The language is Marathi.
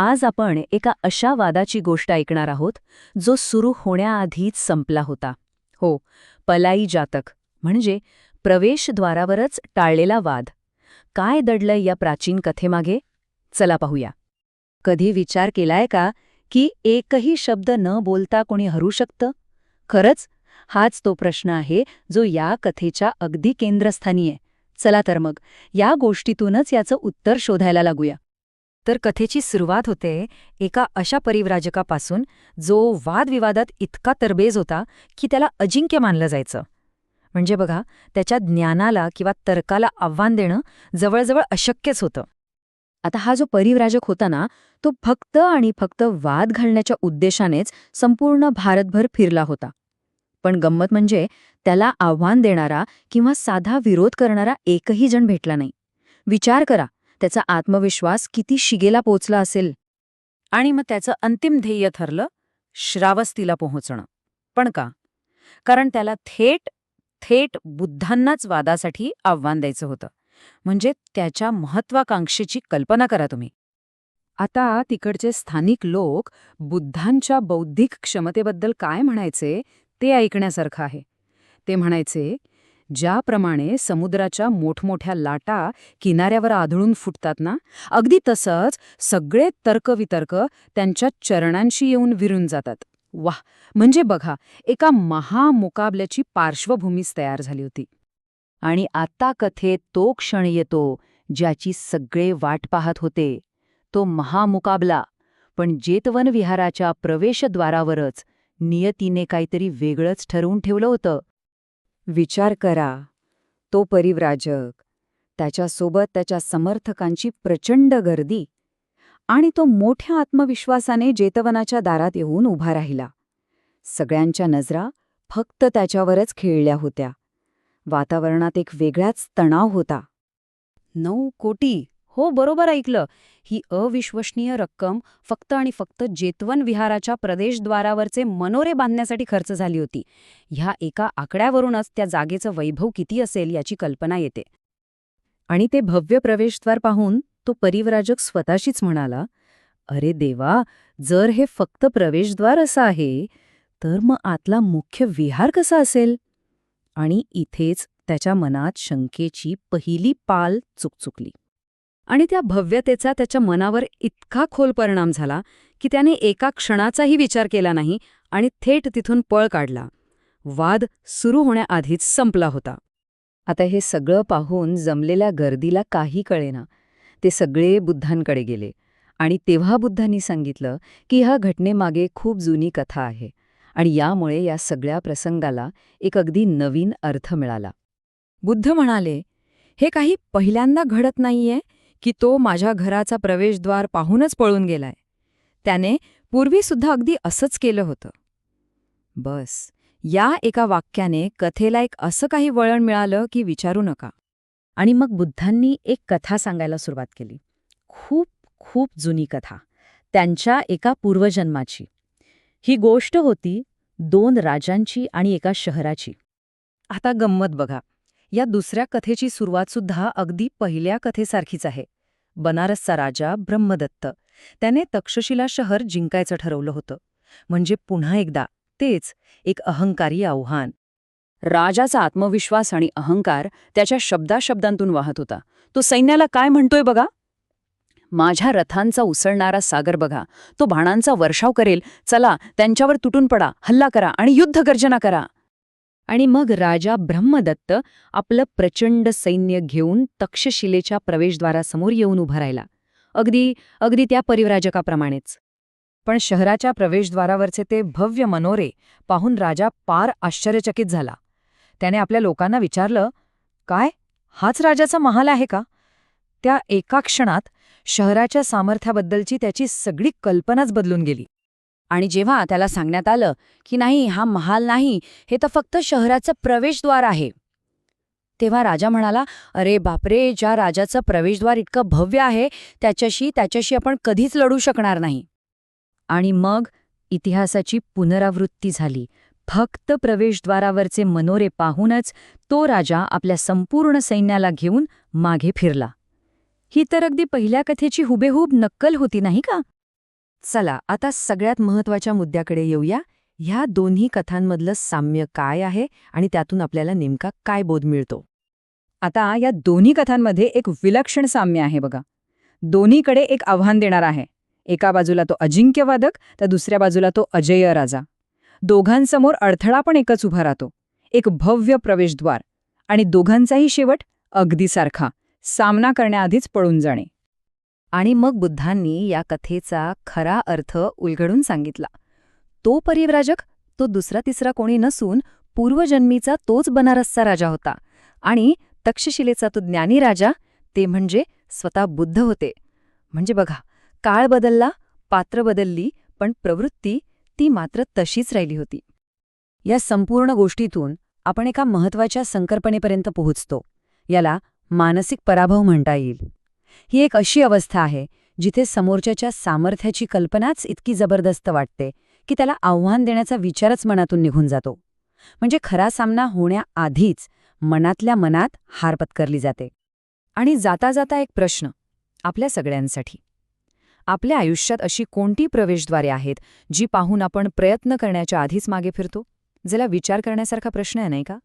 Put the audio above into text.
आज आपण एका अशा वादाची गोष्ट ऐकणार आहोत जो सुरू होण्याआधीच संपला होता. हो पलाई जातक म्हणजे प्रवेशद्वारावरच टाळलेला वाद. काय दडलंय या प्राचीन कथेमागे? चला पाहूया. कधी विचार केलाय का की एकही शब्द न बोलता कोणी हरू शकतं? खरंच हाच तो प्रश्न आहे जो या कथेच्या अगदी केंद्रस्थानी आहे. चला तर मग या गोष्टीतूनच याचं उत्तर शोधायला लागूया. तर कथेची सुरुवात होते एका अशा परिव्राजकापासून जो वादविवादात इतका तरबेज होता की त्याला अजिंक्य मानलं जायचं. म्हणजे बघा त्याच्या ज्ञानाला किंवा तर्काला आव्हान देणं जवळजवळ अशक्यच होतं. आता हा जो परिव्राजक होता ना तो फक्त आणि फक्त वाद घालण्याच्या उद्देशानेच संपूर्ण भारतभर फिरला होता. पण गंमत म्हणजे त्याला आव्हान देणारा किंवा साधा विरोध करणारा एकही जण भेटला नाही. विचार करा त्याचा आत्मविश्वास किती शिगेला पोचला असेल? आणि मग त्याचं अंतिम ध्येय ठरलं श्रावस्तीला पोहोचणं. पण का? कारण त्याला थेट थेट बुद्धांनाच वादासाठी आव्हान द्यायचं होतं. म्हणजे त्याच्या महत्वाकांक्षेची कल्पना करा तुम्ही. आता तिकडचे स्थानिक लोक बुद्धांच्या बौद्धिक क्षमतेबद्दल काय म्हणायचे ते ऐकण्यासारखं आहे. ते म्हणायचे ज्याप्रमाणे समुद्राच्या मोठमोठ्या लाटा किनाऱ्यावर आढळून फुटतात ना अगदी तसंच सगळे तर्कवितर्क त्यांच्या चरणांशी येऊन विरून जातात. वाह! म्हणजे बघा एका महामुकाबल्याची पार्श्वभूमीच तयार झाली होती. आणि आता कथेत तो क्षण येतो ज्याची सगळे वाट पाहत होते. तो महामुकाबला पण जेतवन विहाराच्या प्रवेशद्वारावरच नियतीने काहीतरी वेगळंच ठरवून ठेवलं होतं. विचार करा. तो परिव्राजक. त्याच्यासोबत त्याच्या समर्थकांची प्रचंड गर्दी आणि तो मोठ्या आत्मविश्वासाने जेतवनाच्या दारात येऊन उभा राहिला. सगळ्यांच्या नजरा फक्त त्याच्यावरच खेळल्या होत्या. वातावरणात एक वेगळाच तणाव होता. नऊ कोटी हो बरोबर ऐकलं. ही अविश्वसनीय रक्कम फक्त आणि फक्त जेतवन विहाराच्या प्रदेशद्वारावरचे मनोरे बांधण्यासाठी खर्च झाली होती. ह्या एका आकड्यावरूनच त्या जागेचं वैभव किती असेल याची कल्पना येते. आणि ते भव्य प्रवेशद्वार पाहून तो परिव्राजक स्वतःशीच म्हणाला अरे देवा जर हे फक्त प्रवेशद्वार असं आहे तर मग आतला मुख्य विहार कसा असेल? आणि इथेच त्याच्या मनात शंकेची पहिली पाल चुकचुकली. आणि त्या भव्यतेचा त्याच्या मनावर इतका खोल परिणाम झाला की त्याने एका क्षणाचाही विचार केला नाही आणि थेट तिथून पळ काढला. वाद सुरू होण्याआधीच संपला होता. आता हे सगळं पाहून जमलेल्या गर्दीला काही कळेना. ते सगळे बुद्धांकडे गेले आणि तेव्हा बुद्धांनी सांगितलं की ह्या घटनेमागे खूप जुनी कथा आहे आणि यामुळे या सगळ्या प्रसंगाला एक अगदी नवीन अर्थ मिळाला. बुद्ध म्हणाले हे काही पहिल्यांदा घडत नाहीये? की तो माझ्या घराचा प्रवेशद्वार पाहूनच पळून गेलाय. त्याने पूर्वीसुद्धा अगदी असंच केलं होतं. बस या एका वाक्याने कथेला एक असं काही वळण मिळालं की विचारू नका. आणि मग बुद्धांनी एक कथा सांगायला सुरुवात केली. खूप खूप जुनी कथा. त्यांच्या एका पूर्वजन्माची. ही गोष्ट होती दोन राजांची आणि एका शहराची. आता गंमत बघा. या दुसऱ्या कथेची सुरुवातसुद्धा अगदी पहिल्या कथेसारखीच आहे. बनारसचा राजा ब्रह्मदत्त. त्याने तक्षशिला शहर जिंकायचं ठरवलं होतं. म्हणजे पुन्हा एकदा तेच एक अहंकारी आव्हान. राजाचा आत्मविश्वास आणि अहंकार त्याच्या शब्दाशब्दांतून वाहत होता. तो सैन्याला काय म्हणतोय बघा? माझ्या रथांचा उसळणारा सागर बघा. तो बाणांचा वर्षाव करेल. चला त्यांच्यावर तुटून पडा. हल्ला करा आणि युद्ध गर्जना करा. आणि मग राजा ब्रह्मदत्त आपलं प्रचंड सैन्य घेऊन तक्षशिलेच्या प्रवेशद्वारासमोर येऊन उभा राहिला. अगदी अगदी त्या परिव्राजकाप्रमाणेच. पण शहराच्या प्रवेशद्वारावरचे ते भव्य मनोरे पाहून राजा पार आश्चर्यचकित झाला. त्याने आपल्या लोकांना विचारलं काय? हाच राजाचा महाल आहे का? त्या एका क्षणात शहराच्या सामर्थ्याबद्दलची त्याची सगळी कल्पनाच बदलून गेली. आणि जेव्हा त्याला सांगण्यात आलं की नाही हा महाल नाही हे तर फक्त शहराचं प्रवेशद्वार आहे. तेव्हा राजा म्हणाला अरे बापरे ज्या राजाचं प्रवेशद्वार इतकं भव्य आहे त्याच्याशी त्याच्याशी आपण कधीच लढू शकणार नाही. आणि मग इतिहासाची पुनरावृत्ती झाली. फक्त प्रवेशद्वारावरचे मनोरे पाहूनच तो राजा आपल्या संपूर्ण सैन्याला घेऊन मागे फिरला. ही तर अगदी पहिल्या कथेची हुबेहूब नक्कल होती नाही का? चला आता सगळ्यात महत्त्वाच्या मुद्द्याकडे येऊया. ह्या दोन्ही कथांमधलं साम्य काय आहे आणि त्यातून आपल्याला नेमका काय बोध मिळतो? आता या दोन्ही कथांमध्ये एक विलक्षण साम्य आहे बघा. दोन्हीकडे एक आव्हान देणार आहे. एका बाजूला तो अजिंक्यवादक तर दुसऱ्या बाजूला तो अजय राजा. दोघांसमोर अडथळा पण एकच उभा राहतो. एक भव्य प्रवेशद्वार आणि दोघांचाही शेवट अगदी सारखा. सामना करण्याआधीच पळून जाणे. आणि मग बुद्धांनी या कथेचा खरा अर्थ उलगडून सांगितला. तो परिव्राजक तो दुसरा तिसरा कोणी नसून पूर्वजन्मीचा तोच बनारसचा राजा होता आणि तक्षशिलेचा तो ज्ञानी राजा ते म्हणजे स्वतः बुद्ध होते. म्हणजे बघा काळ बदलला पात्र बदलली पण प्रवृत्ती ती मात्र तशीच राहिली होती. या संपूर्ण गोष्टीतून आपण एका महत्त्वाच्या संकल्पनेपर्यंत पोहोचतो. याला मानसिक पराभव म्हणता येईल. ही एक अशी अवस्था आहे जिथे समोरच्याच्या सामर्थ्याची कल्पनाच इतकी जबरदस्त वाटते की त्याला आव्हान देण्याचा विचारच मनातून निघून जातो. म्हणजे खरा सामना होण्याआधीच मनातल्या मनात हार पत्करली जाते. आणि जाता जाता एक प्रश्न आपल्या सगळ्यांसाठी. आपल्या आयुष्यात अशी कोणती प्रवेशद्वारे आहेत जी पाहून आपण प्रयत्न करण्याच्या आधीच मागे फिरतो? ज्याला विचार करण्यासारखा प्रश्न आहे नाही का?